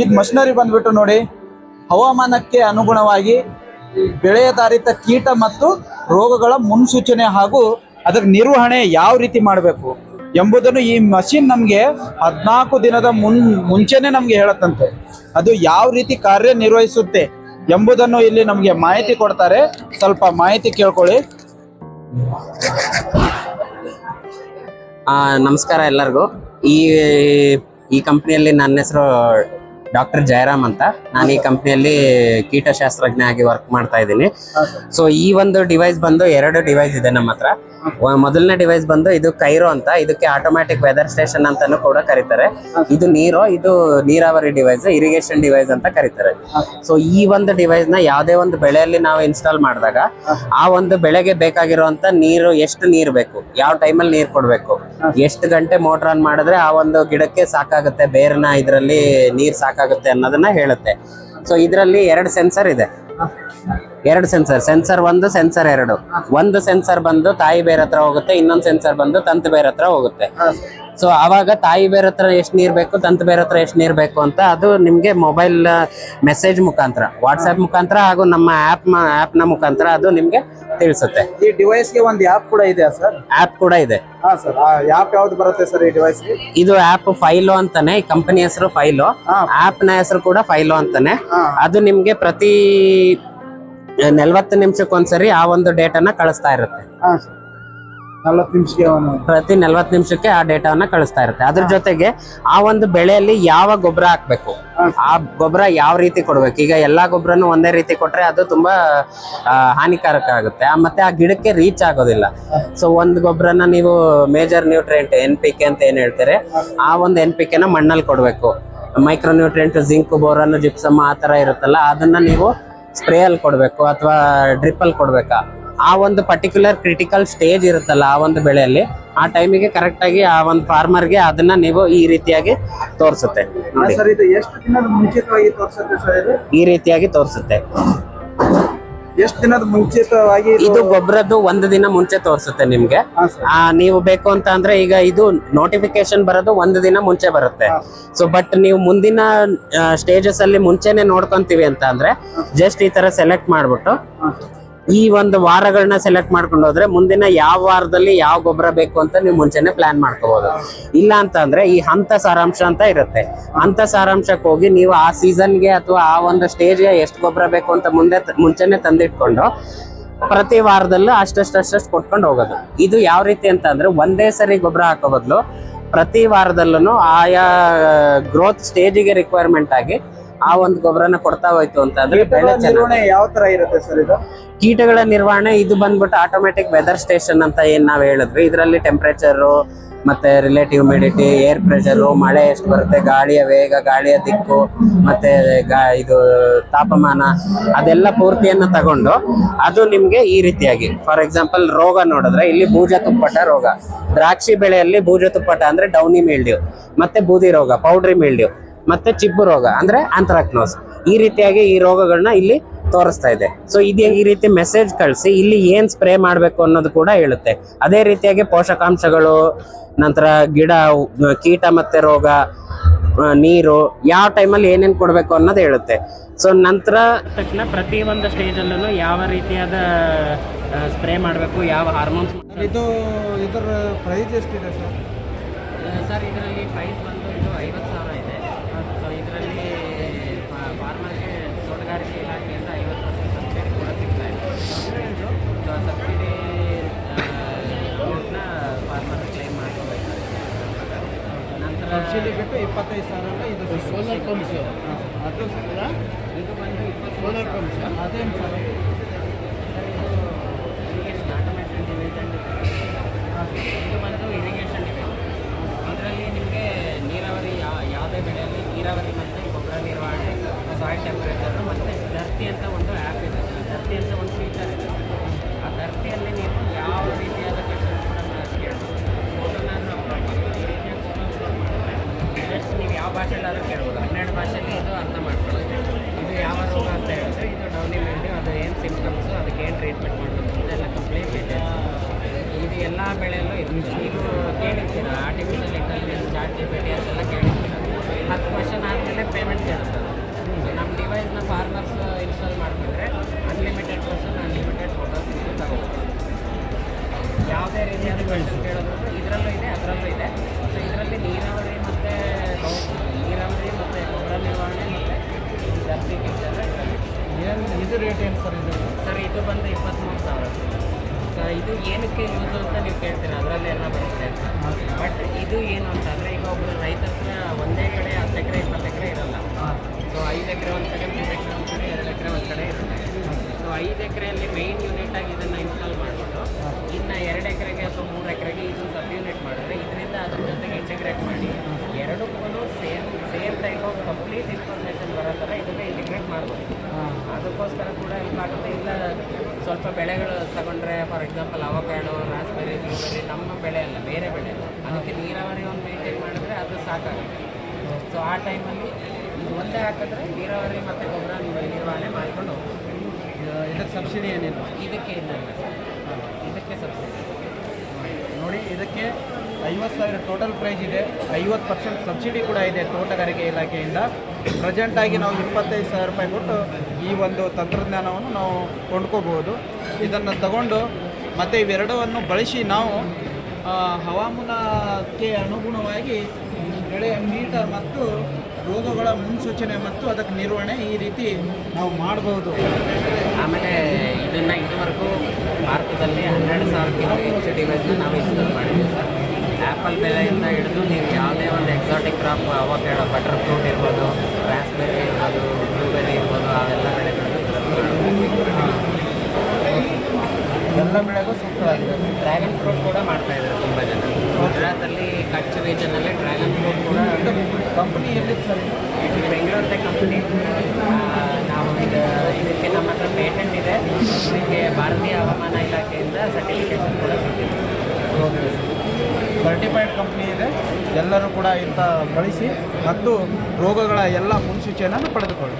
ಇದು ಮಷಿನರಿ ಬಂದ್ಬಿಟ್ಟು ನೋಡಿ, ಹವಾಮಾನಕ್ಕೆ ಅನುಗುಣವಾಗಿ ಬೆಳೆಯಧಾರಿತ ಕೀಟ ಮತ್ತು ರೋಗಗಳ ಮುನ್ಸೂಚನೆ ಹಾಗೂ ಅದರ ನಿರ್ವಹಣೆ ಯಾವ ರೀತಿ ಮಾಡಬೇಕು ಎಂಬುದನ್ನು ಈ ಮಷಿನ್ ನಮಗೆ ಹದಿನಾಲ್ಕು ದಿನದ ಮುನ್, ಮುಂಚೆನೆ ನಮಗೆ ಹೇಳತ್ತಂತೆ. ಅದು ಯಾವ ರೀತಿ ಕಾರ್ಯನಿರ್ವಹಿಸುತ್ತೆ ಎಂಬುದನ್ನು ಇಲ್ಲಿ ನಮಗೆ ಮಾಹಿತಿ ಕೊಡ್ತಾರೆ. ಸ್ವಲ್ಪ ಮಾಹಿತಿ ಕೇಳ್ಕೊಳ್ಳಿ. ನಮಸ್ಕಾರ ಎಲ್ಲರಿಗೂ. ಈ ಈ ಕಂಪ್ನಿಯಲ್ಲಿ ನನ್ನ ಹೆಸರು ಡಾಕ್ಟರ್ ಜಯರಾಮ್ ಅಂತ. ನಾನು ಈ ಕಂಪ್ನಿಯಲ್ಲಿ ಕೀಟಶಾಸ್ತ್ರಜ್ಞ ಆಗಿ ವರ್ಕ್ ಮಾಡ್ತಾ ಇದ್ದೀನಿ. ಸೊ ಈ ಒಂದು ಡಿವೈಸ್ ಬಂದು ಎರಡು ಡಿವೈಸ್ ಇದೆ ನಮ್ಮ ಹತ್ರ. ಮೊದಲನೇ ಡಿವೈಸ್ ಬಂದು ಇದು ಕೈರೋ ಅಂತ. ಇದಕ್ಕೆ ಆಟೋಮ್ಯಾಟಿಕ್ ವೆದರ್ ಸ್ಟೇಷನ್ ಅಂತಾನು ಕೂಡ ಕರೀತಾರೆ. ಇದು ನೀರು ಇದು ನೀರಾವರಿ ಡಿವೈಸ್ ಇರಿಗೇಷನ್ ಡಿವೈಸ್ ಅಂತ ಕರೀತಾರೆ. ಸೊ ಈ ಒಂದು ಡಿವೈಸ್ನ ಯಾವುದೇ ಒಂದು ಬೆಳೆಯಲ್ಲಿ ನಾವು ಇನ್ಸ್ಟಾಲ್ ಮಾಡಿದಾಗ ಆ ಒಂದು ಬೆಳೆಗೆ ಬೇಕಾಗಿರುವಂತ ನೀರು ಎಷ್ಟು ನೀರು ಬೇಕು? ಯಾವ ಟೈಮಲ್ಲಿ ನೀರು ಕೊಡಬೇಕು? ಎಷ್ಟು ಗಂಟೆ ಮೋಟರ್ ಆನ್ ಮಾಡಿದ್ರೆ ಆ ಒಂದು ಗಿಡಕ್ಕೆ ಸಾಕಾಗುತ್ತೆ? ಬೇರೆನ ಇದರಲ್ಲಿ ನೀರು ಸಾಕಾಗುತ್ತೆ? ಅನ್ನೋದನ್ನ ಹೇಳುತ್ತೆ. ಸೊ ಇದರಲ್ಲಿ ಎರಡು ಸೆನ್ಸರ್ ಇದೆ. ಎರಡು ಸೆನ್ಸರ್ ಸೆನ್ಸರ್ ಒಂದು ಸೆನ್ಸರ್ ಎರಡು. ಒಂದು ಸೆನ್ಸರ್ ಬಂದು ತಾಯಿ ಬೇರೆ ಹತ್ರ ಹೋಗುತ್ತೆ, ಇನ್ನೊಂದು ಸೆನ್ಸರ್ ಬಂದು ತಂತು ಬೇರೆ ಹತ್ರ ಹೋಗುತ್ತೆ. ಸೊ ಆವಾಗ ತಾಯಿ ಬೇರೆ ಹತ್ರ ಎಷ್ಟು ನೀರು ಬೇಕು ತಂತ ಬೇರೆ ಹತ್ರ ಎಷ್ಟು ನೀರು ಬೇಕು ಅಂತ ಅದು ನಿಮಗೆ ಮೊಬೈಲ್ ಮೆಸೇಜ್ ಮುಖಾಂತರ ವಾಟ್ಸ್ಆ್ಯಪ್ ಮುಖಾಂತರ ಹಾಗೂ ನಮ್ಮ ಆ್ಯಪ್ ಆ್ಯಪ್ನ ಮುಖಾಂತರ ಅದು ನಿಮಗೆ ತಿಳಿಸುತ್ತೆ. ಈ ಡಿವೈಸ್ಗೆ ಒಂದು ಆ್ಯಪ್ ಕೂಡ ಇದೆ ಸರ್ ಆ್ಯಪ್ ಕೂಡ ಇದೆ. ಹಾ ಸರ್ ಆ ಆ್ಯಪ್ ಯಾವ್ದು ಬರುತ್ತೆ ಸರ್ ಈ ಡಿವೈಸ್ಗೆ ಇದು ಆಪ್ ಫೈಲೋ ಅಂತಾನೆ ಈ ಕಂಪನಿ ಹೆಸರು ಫೈಲೋ. ಆಪ್ನ ಹೆಸರು ಕೂಡ ಫೈಲೋ ಅಂತಾನೆ. ಅದು ನಿಮ್ಗೆ ಪ್ರತಿ ನಲ್ವತ್ತು ನಿಮಿಷಕ್ಕೊಂದ್ಸರಿ ಆ ಒಂದು ಡೇಟಾನ ಕಳಿಸ್ತಾ ಇರುತ್ತೆ. ಹಾ ಸರ್ ಪ್ರತಿ ನಲ್ವತ್ತು ನಿಮಿಷಕ್ಕೆ ಆ ಡೇಟಾವನ್ನ ಕಳಿಸ್ತಾ ಇರುತ್ತೆ. ಅದ್ರ ಜೊತೆಗೆ ಆ ಒಂದು ಬೆಳೆಯಲ್ಲಿ ಯಾವ ಗೊಬ್ಬರ ಹಾಕ್ಬೇಕು? ಆ ಗೊಬ್ಬರ ಯಾವ ರೀತಿ ಕೊಡ್ಬೇಕು? ಈಗ ಎಲ್ಲಾ ಗೊಬ್ಬರನು ಒಂದೇ ರೀತಿ ಕೊಟ್ರೆ ಅದು ತುಂಬಾ ಹಾನಿಕಾರಕ ಆಗುತ್ತೆ. ಆ, ಮತ್ತೆ ಆ ಗಿಡಕ್ಕೆ ರೀಚ್ ಆಗೋದಿಲ್ಲ. ಸೊ ಒಂದು ಗೊಬ್ಬರನ ನೀವು major nutrient N P K ಅಂತ ಏನ್ ಹೇಳ್ತಾರೆ? ಆ ಒಂದು ಎನ್ ಪಿ ಕೆನ ಮಣ್ಣಲ್ಲಿ ಕೊಡ್ಬೇಕು. Micro nutrient zinc boron gypsum ಆ ತರ ಇರುತ್ತಲ್ಲ ಅದನ್ನ ನೀವು ಸ್ಪ್ರೇ ಅಲ್ಲಿ ಕೊಡ್ಬೇಕು ಅಥವಾ ಡ್ರಿಪ್ ಅಲ್ಲಿ ಕೊಡ್ಬೇಕಾ? ಆ ಒಂದು ಪರ್ಟಿಕ್ಯುಲರ್ ಕ್ರಿಟಿಕಲ್ ಸ್ಟೇಜ್ ಇರುತ್ತಲ್ಲ ಆ ಒಂದು ಬೆಳೆಯಲ್ಲಿ ಆ ಟೈಮಿಗೆ ಕರೆಕ್ಟ್ ಆಗಿ ಆ ಒಂದು ಫಾರ್ಮರ್ಗೆ ಅದನ್ನ ನೀವು ಈ ರೀತಿಯಾಗಿ ತೋರಿಸುತ್ತೆ. ಈ ರೀತಿಯಾಗಿ ತೋರಿಸುತ್ತೆ. ಎಷ್ಟು ದಿನದ ಮುಂಚಿತವಾಗಿ ಇದು ಗೊಬ್ಬರದ್ದು ಒಂದು ದಿನ ಮುಂಚೆ ತೋರಿಸುತ್ತೆ ನಿಮ್ಗೆ. ಆ ನೀವು ಬೇಕು ಅಂತ ಅಂದ್ರೆ ಈಗ ಇದು ನೋಟಿಫಿಕೇಶನ್ ಬರೋದು ಒಂದು ದಿನ ಮುಂಚೆ ಬರುತ್ತೆ. ಸೊ ಬಟ್ ನೀವು ಮುಂದಿನ ಸ್ಟೇಜಸ್ ಅಲ್ಲಿ ಮುಂಚೆನೆ ನೋಡ್ಕೊಂತೀವಿ ಅಂತ ಅಂದ್ರೆ ಜಸ್ಟ್ ಈ ತರ ಸೆಲೆಕ್ಟ್ ಮಾಡ್ಬಿಟ್ಟು ಈ ಒಂದು ವಾರಗಳನ್ನ ಸೆಲೆಕ್ಟ್ ಮಾಡ್ಕೊಂಡು ಹೋದ್ರೆ ಮುಂದಿನ ಯಾವ ವಾರದಲ್ಲಿ ಯಾವ ಗೊಬ್ಬರ ಬೇಕು ಅಂತ ನೀವು ಮುಂಚೆನೆ ಪ್ಲಾನ್ ಮಾಡ್ಕೋಬಹುದು ಇಲ್ಲ ಅಂತ ಅಂದ್ರೆ ಈ ಹಂತ ಸಾರಾಂಶ ಅಂತ ಇರುತ್ತೆ. ಹಂತ ಸಾರಾಂಶಕ್ಕೆ ಹೋಗಿ ನೀವು ಆ ಸೀಸನ್ಗೆ ಅಥವಾ ಆ ಒಂದು ಸ್ಟೇಜ್ಗೆ ಎಷ್ಟು ಗೊಬ್ಬರ ಬೇಕು ಅಂತ ಮುಂದೆ ಮುಂಚೆನೆ ತಂದಿಟ್ಕೊಂಡು ಪ್ರತಿ ವಾರದಲ್ಲೂ ಅಷ್ಟಷ್ಟು ಅಷ್ಟಷ್ಟು ಕೊಟ್ಕೊಂಡು ಹೋಗೋದು. ಇದು ಯಾವ ರೀತಿ ಅಂತ ಅಂದ್ರೆ ಒಂದೇ ಸರಿ ಗೊಬ್ಬರ ಹಾಕೋ ಬದಲು ಪ್ರತಿ ವಾರದಲ್ಲೂ ಆಯಾ ಗ್ರೋತ್ ಸ್ಟೇಜಿಗೆ ರಿಕ್ವೈರ್ಮೆಂಟ್ ಆಗಿ ಆ ಒಂದು ಗೊಬ್ಬರನ ಕೊಡ್ತಾ ಹೋಯ್ತು ಅಂತ ಅಂದ್ರೆ ಬೆಳೆ ಚೆನ್ನಾಗಿ ಯಾವ ತರ ಇರುತ್ತೆ ಸರ್ ಇದು? ಕೀಟಗಳ ನಿರ್ವಹಣೆ ಇದು ಬಂದ್ಬಿಟ್ಟು ಆಟೋಮೆಟಿಕ್ ವೆದರ್ ಸ್ಟೇಷನ್ ಅಂತ ಏನ್ ನಾವ್ ಹೇಳಿದ್ವಿ. ಇದರಲ್ಲಿ ಟೆಂಪರೇಚರು ಮತ್ತೆ ರಿಲೇಟಿವ್ ಹ್ಯುಮಿಡಿಟಿ ಏರ್ ಪ್ರೆಷರು ಮಳೆ ಎಷ್ಟು ಬರುತ್ತೆ ಗಾಳಿಯ ವೇಗ ಗಾಳಿಯ ದಿಕ್ಕು ಮತ್ತೆ ಗಾ- ಇದು ತಾಪಮಾನ ಅದೆಲ್ಲ ಪೂರ್ತಿಯನ್ನ ತಗೊಂಡು ಅದು ನಿಮ್ಗೆ ಈ ರೀತಿಯಾಗಿ. ಫಾರ್ ಎಕ್ಸಾಂಪಲ್ ರೋಗ ನೋಡಿದ್ರೆ ಇಲ್ಲಿ ಬೂಜ ತುಪ್ಪಟ ರೋಗ. ದ್ರಾಕ್ಷಿ ಬೆಳೆಯಲ್ಲಿ ಬೂಜ ತುಪ್ಪಟ ಅಂದ್ರೆ ಡೌನಿ ಮೇಲ್ಡ್ಯೂ ಮತ್ತೆ ಬೂದಿ ರೋಗ ಪೌಡ್ರಿ ಮೇಲ್ಡ್ಯೂ ಮತ್ತೆ ಚಿಬ್ಬು ರೋಗ ಅಂದ್ರೆ ಆಂಥ್ರಾಕ್ನೋಸ್ ಈ ರೀತಿಯಾಗಿ ಈ ರೋಗಗಳನ್ನ ಇಲ್ಲಿ ತೋರಿಸ್ತಾ ಇದೆ. ಸೊ ಇದು ಈ ರೀತಿ ಮೆಸೇಜ್ ಕಳಿಸಿ ಇಲ್ಲಿ ಏನ್ ಸ್ಪ್ರೇ ಮಾಡಬೇಕು ಅನ್ನೋದು ಕೂಡ ಹೇಳುತ್ತೆ. ಅದೇ ರೀತಿಯಾಗಿ ಪೋಷಕಾಂಶಗಳು ನಂತರ ಗಿಡ ಕೀಟ ಮತ್ತೆ ರೋಗ ನೀರು ಯಾವ ಟೈಮಲ್ಲಿ ಏನೇನು ಕೊಡಬೇಕು ಅನ್ನೋದು ಹೇಳುತ್ತೆ. ಸೊ ನಂತರ ತಕ್ಷಣ ಪ್ರತಿ ಒಂದು ಸ್ಟೇಜಲ್ಲೂ ಯಾವ ರೀತಿಯಾದ ಸ್ಪ್ರೇ ಮಾಡಬೇಕು ಯಾವ ಹಾರ್ಮೋನ್ಸ್ ಇದು ಇದರ ಪ್ರೈಸ್ ಎಷ್ಟಿದೆ ಸರ್? ಸರ್ ಇದರಲ್ಲಿ ಪ್ರೈಸ್ ಬಂದು ಇದು ಐವತ್ತು ಸಾವಿರ ಇದೆ ಸೊ ಇದರಲ್ಲಿ ಫಾರ್ಮರ್ಗೆ ತೋಟಗಾರಿಕೆ ಇಲಾಖೆಯಿಂದ ಐವತ್ತು ಪರ್ಸೆಂಟ್ ಸಬ್ಸಿಡಿ ಕೂಡ ಸಿಗ್ತಾ ಇದೆ. ಸೊ ಸಬ್ಸಿಡಿ ಅಮೌಂಟ್ನ ಫಾರ್ಮರ್ ಕ್ಲೈಮ್ ಮಾಡ್ಕೋಬೇಕಾಗುತ್ತೆ ನಂತರ ಸಬ್ಸಿಡಿ ಬಿಟ್ಟು ಇಪ್ಪತ್ತೈದು ಸಾವಿರ ಇದು ಸೋಲಾರ್ ಪಂಪ್ಸ್. ಅದು ಇದು ಬಂದು ಇಪ್ಪತ್ತು ಸೋಲಾರ್ ಪಂಪ್ಸ್. ಅದೇನು ಸರ್ ಬೆಳೆಯಲ್ಲೂ ಇದು ನೀವು ಕೇಳಿರ್ತೀರ artificial intelligence chat G P T ಅದೆಲ್ಲ ಕೇಳಿರ್ತೀರ ಹತ್ತು ಕ್ವಶನ್ ಆದಮೇಲೆ ಪೇಮೆಂಟ್ ಕೇಳುತ್ತೆ ನಮ್ಮ ಡಿವೈಸ್ನ ಫಾರ್ಮರ್ಸ್ ಇನ್ಸ್ಟಾಲ್ ಮಾಡಿಕೊಂಡ್ರೆ ಅನ್ಲಿಮಿಟೆಡ್ ಕ್ವಶನ್ ಅನ್ಲಿಮಿಟೆಡ್ ಫೋಟೋಸ್ ತಗೋಬೋದು ಯಾವುದೇ ರೀತಿಯಾದ ಕ್ವಶನ್ ಕೇಳೋದ್ರು ಇದರಲ್ಲೂ ಇದೆ ಅದರಲ್ಲೂ ಇದೆ. ಸೊ ಇದರಲ್ಲಿ ನೀರಾವರಿ ಮತ್ತು ನೀರಾವರಿ ಮತ್ತು ಗೊಬ್ಬರ ನಿರ್ವಹಣೆ ಮತ್ತು ಜಾಸ್ತಿ ಇದು ರೇಟ್ ಏನು ಸರ್ ಇದು? ಸರ್ ಇದು ಬಂದು ಇಪ್ಪತ್ತ್ಮೂರು ಸಾವಿರ. ಇದು ಏನಕ್ಕೆ ಯೂಸ್ ಅಂತ ನೀವು ಕೇಳ್ತೀರ? ಅದರಲ್ಲೇ ಎಲ್ಲ ಬರುತ್ತೆ. ಬಟ್ ಇದು ಏನು ಅಂತ ಅಂದರೆ ಈಗ ಒಬ್ಬರು ರೈತ ಹತ್ರ ಒಂದೇ ಕಡೆ ಹತ್ತು ಎಕರೆ ಇಪ್ಪತ್ತು ಎಕರೆ ಇರಲ್ಲ. ಸೊ ಐದು ಎಕರೆ ಒಂದು ಕಡೆ ಮೂರು ಎಕರೆ ಒಂದು ಕಡೆ ಎರಡು ಎಕರೆ ಒಂದು ಕಡೆ ಇರುತ್ತೆ. ಸೊ ಐದು ಎಕರೆಯಲ್ಲಿ ಮೇನ್ ಯೂನಿಟ್ ಆಗಿ ಇದನ್ನು ಇನ್ಸ್ಟಾಲ್ ಮಾಡಿಬಿಟ್ಟು ಇನ್ನು ಎರಡು ಎಕರೆಗೆ ಅಥವಾ ಮೂರು ಎಕರೆಗೆ ಇದು ಸಬ್ ಯೂನಿಟ್ ಮಾಡಿದ್ರೆ ಇದರಿಂದ ಅದ್ರ ಜೊತೆಗೆ ಇಂಟಿಗ್ರೇಟ್ ಮಾಡಿ ಎರಡಕ್ಕೂ same same type of complete information ಬರೋ ಥರ ಇದನ್ನು ಇಂಟಿಗ್ರೇಟ್ ಮಾಡ್ಬೋದು. ಅದಕ್ಕೋಸ್ಕರ ಕೂಡ ಹೆಲ್ಪ್ ಆಗುತ್ತೆ ಇಲ್ಲ ಸ್ವಲ್ಪ ಬೆಳೆಗಳು ತಗೊಂಡ್ರೆ for example avocado raspberry blueberry ನಮ್ಮ ಬೆಳೆ ಅಲ್ಲ ಬೇರೆ ಬೆಳೆ ಅದಕ್ಕೆ ನೀರಾವರಿ ಒಂದು ಮೇಂಟೈನ್ ಮಾಡಿದ್ರೆ ಅದು ಸಾಕಾಗುತ್ತೆ. ಸೊ ಆ ಟೈಮಲ್ಲಿ ಇದು ಒಂದೇ ಹಾಕಿದ್ರೆ ನೀರಾವರಿ ಮತ್ತು ಗೊಬ್ಬರ ನಿರ್ವಹಣೆ ಮಾಡಿಕೊಂಡು ಇದಕ್ಕೆ ಸಬ್ಸಿಡಿ ಏನಿಲ್ಲ? ಇದಕ್ಕೆ ಇಲ್ಲ ಇದಕ್ಕೆ ಸಬ್ಸಿಡಿ ನೋಡಿ ಇದಕ್ಕೆ ಐವತ್ತು ಸಾವಿರ ಟೋಟಲ್ ಪ್ರೈಸ್ ಇದೆ. ಐವತ್ತು ಪರ್ಸೆಂಟ್ ಸಬ್ಸಿಡಿ ಕೂಡ ಇದೆ ತೋಟಗಾರಿಕೆ ಇಲಾಖೆಯಿಂದ. ಪ್ರೆಸೆಂಟಾಗಿ ನಾವು ಇಪ್ಪತ್ತೈದು ಸಾವಿರ ರೂಪಾಯಿ ಕೊಟ್ಟು ಈ ಒಂದು ತಂತ್ರಜ್ಞಾನವನ್ನು ನಾವು ಕೊಂಡ್ಕೋಬಹುದು ಇದನ್ನು ತಗೊಂಡು ಮತ್ತು ಇವೆರಡವನ್ನು ಬಳಸಿ ನಾವು ಹವಾಮಾನಕ್ಕೆ ಅನುಗುಣವಾಗಿ ಬೆಳೆಯ ಮೀಟರ್ ಮತ್ತು ರೋಗಗಳ ಮುನ್ಸೂಚನೆ ಮತ್ತು ಅದಕ್ಕೆ ನಿರ್ವಹಣೆ ಈ ರೀತಿ ನಾವು ಮಾಡಬಹುದು ಆಮೇಲೆ ಇದನ್ನು ಇದುವರೆಗೂ ಭಾರತದಲ್ಲಿ ಹನ್ನೆರಡು ಸಾವಿರಕ್ಕಿಂತ ಹೆಚ್ಚು ಡಿವೈಸ್ನ ನಾವು ಇನ್ಸ್ಟಾಲ್ ಮಾಡಿದ್ದೀವಿ ಸರ್. ಆ್ಯಪಲ್ ಬೆಲೆಯಿಂದ ಹಿಡಿದು ನೀವು ಯಾವುದೇ ಒಂದು ಎಕ್ಸಾಟಿಕ್ ಕ್ರಾಪ್ ಅವಾಗ ಬಟರ್ ಫ್ರೂಟ್ ಇರ್ಬೋದು ರಾಸ್ಬೆರಿ ಇರ್ಬೋದು ಬ್ಲೂಬೆರಿ ಇರ್ಬೋದು, ಅವೆಲ್ಲ ಬೆಳೆಗಳನ್ನು ಎಲ್ಲ ಬೆಳೆಗೂ ಸೂಕ್ತವಾಗಿದೆ. ಡ್ರ್ಯಾಗನ್ ಫ್ರೂಟ್ ಕೂಡ ಮಾಡ್ತಾ ಇದ್ದಾರೆ ತುಂಬ ಜನ. ಗುಜರಾತಲ್ಲಿ ಕಚ್ ರೀಜನಲ್ಲಿ ಡ್ರ್ಯಾಗನ್ ಫ್ರೂಟ್ ಕೂಡ ಕಂಪ್ನಿ ಎಲ್ಲಿ ಸರ್ ಇದು? ಬೆಂಗಳೂರಿನ ಕಂಪ್ನಿ ನಾವು ಇದು ಇದಕ್ಕೆ ನಮ್ಮ ಹತ್ರ ಪೇಟೆಂಟ್ ಇದೆ. ಇದಕ್ಕೆ ಭಾರತೀಯ ಹವಾಮಾನ ಇಲಾಖೆಯಿಂದ ಸರ್ಟಿಫಿಕೇಶನ್ ಕೂಡ ಸಿಕ್ಕಿದೆ. ಸರ್ಟಿಫೈಡ್ ಕಂಪ್ನಿ ಇದೆ. ಎಲ್ಲರೂ ಕೂಡ ಇಂಥ ಬಳಸಿ ಮತ್ತು ರೋಗಗಳ ಎಲ್ಲ ಮುನ್ಸೂಚನೆಯನ್ನು ಪಡೆದುಕೊಳ್ಳಿ.